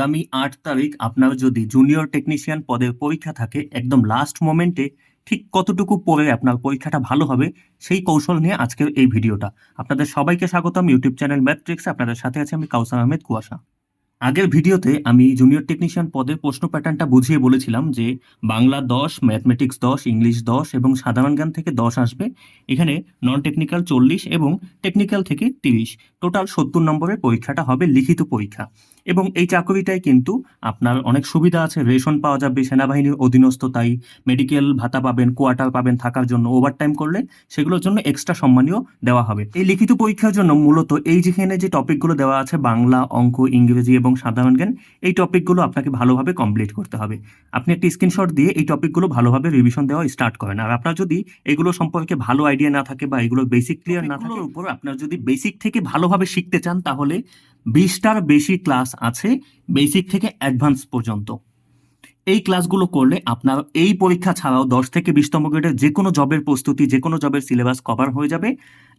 আগামী আট তারিখ আপনার যদি জুনিয়র টেকনিশিয়ান পদের পরীক্ষা থাকে, একদম লাস্ট মোমেন্টে ঠিক কতটুকু পরে আপনার পরীক্ষাটা ভালো হবে, সেই কৌশল নিয়ে আজকের এই ভিডিওটা। আপনাদের সবাইকে স্বাগতম ইউটিউব চ্যানেল ম্যাট্রিক্সে আপনাদের সাথে আছে আমি কাউসার আহমেদ কুয়াশা। আগের ভিডিওতে আমি জুনিয়র টেকনিশিয়ান পদের প্রশ্ন প্যাটার্নটা বুঝিয়ে বলেছিলাম যে বাংলা দশ ম্যাথমেটিক্স দশ ইংলিশ দশ এবং সাধারণ জ্ঞান থেকে দশ আসবে। এখানে নন টেকনিক্যাল চল্লিশ এবং টেকনিক্যাল থেকে তিরিশ। টোটাল সত্তর নম্বরের পরীক্ষাটা হবে লিখিত পরীক্ষা। এবং এই চাকরিটায় কিন্তু আপনার অনেক সুবিধা আছে। রেশন পাওয়া যাবে, সেনাবাহিনীর অধীনস্থ, তাই মেডিকেল ভাতা পাবেন কোয়ার্টার পাবেন থাকার জন্য ওভারটাইম করলে সেগুলোর জন্য এক্সট্রা সম্মানীয় দেওয়া হবে। এই লিখিত পরীক্ষার জন্য মূলত এই যেখানে যে টপিকগুলো দেওয়া আছে, বাংলা, অঙ্ক, ইংরেজি এবং সাধারণ জ্ঞান এই টপিকগুলো আপনাকে ভালোভাবে কমপ্লিট করতে হবে। আপনি একটি স্ক্রিনশট দিয়ে এই টপিকগুলো ভালোভাবে রিভিশন দেওয়া স্টার্ট করেন। আর আপনার যদি এগুলো সম্পর্কে ভালো আইডিয়া না থাকে বা এগুলো বেসিক ক্লিয়ার না থাকে উপর আপনার যদি বেসিক থেকে ভালোভাবে শিখতে চান তাহলে বিশটার বেশি ক্লাস আছে বেসিক থেকে অ্যাডভান্স পর্যন্ত। এই ক্লাসগুলো করলে আপনার এই পরীক্ষা ছাড়াও দশ থেকে বিশতম গ্রেডের যে কোনো জবের প্রস্তুতি যে কোনো জবের সিলেবাস কভার হয়ে যাবে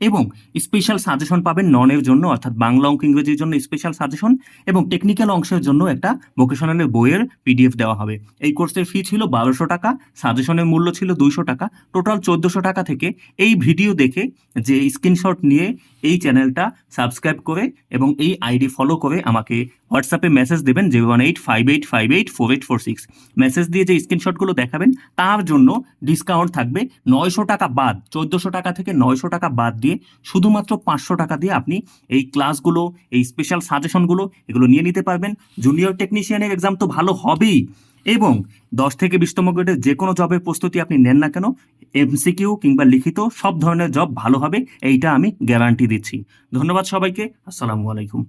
এবং স্পেশাল সাজেশন পাবেন ননের জন্য, অর্থাৎ বাংলা অঙ্ক ইংরেজির জন্য স্পেশাল সাজেশন এবং টেকনিক্যাল অংশের জন্য একটা ভোকেশনালের বইয়ের পিডিএফ দেওয়া হবে। এই কোর্সের ফি ছিল বারোশো টাকা সাজেশনের মূল্য ছিল দুইশো টাকা। টোটাল চোদ্দোশো টাকা থেকে এই ভিডিও দেখে যে স্ক্রিনশট নিয়ে এই চ্যানেলটা সাবস্ক্রাইব করে এবং এই আইডি ফলো করে আমাকে হোয়াটসঅ্যাপে মেসেজ দেবেন zero one eight five eight five eight four eight four six message দিয়ে যে স্ক্রিনশটগুলো দেখাবেন, তার জন্য ডিসকাউন্ট থাকবে নয়শো টাকা বাদ, চোদ্দোশো টাকা থেকে নয়শো টাকা বাদ দিয়ে শুধুমাত্র পাঁচশো টাকা দিয়ে আপনি এই ক্লাসগুলো এই স্পেশাল সাজেশনগুলো এগুলো নিয়ে নিতে পারবেন। জুনিয়র টেকনিশিয়ানের এক্সাম তো ভালো হবেই এবং দশ থেকে বিশতম গ্রেডের যে কোনো জবের প্রস্তুতি আপনি নেন না কেন এমসিকিউ কিংবা লিখিত সব ধরনের জব ভালো হবে, এইটা আমি গ্যারান্টি দিচ্ছি। ধন্যবাদ সবাইকে, আসসালামু আলাইকুম।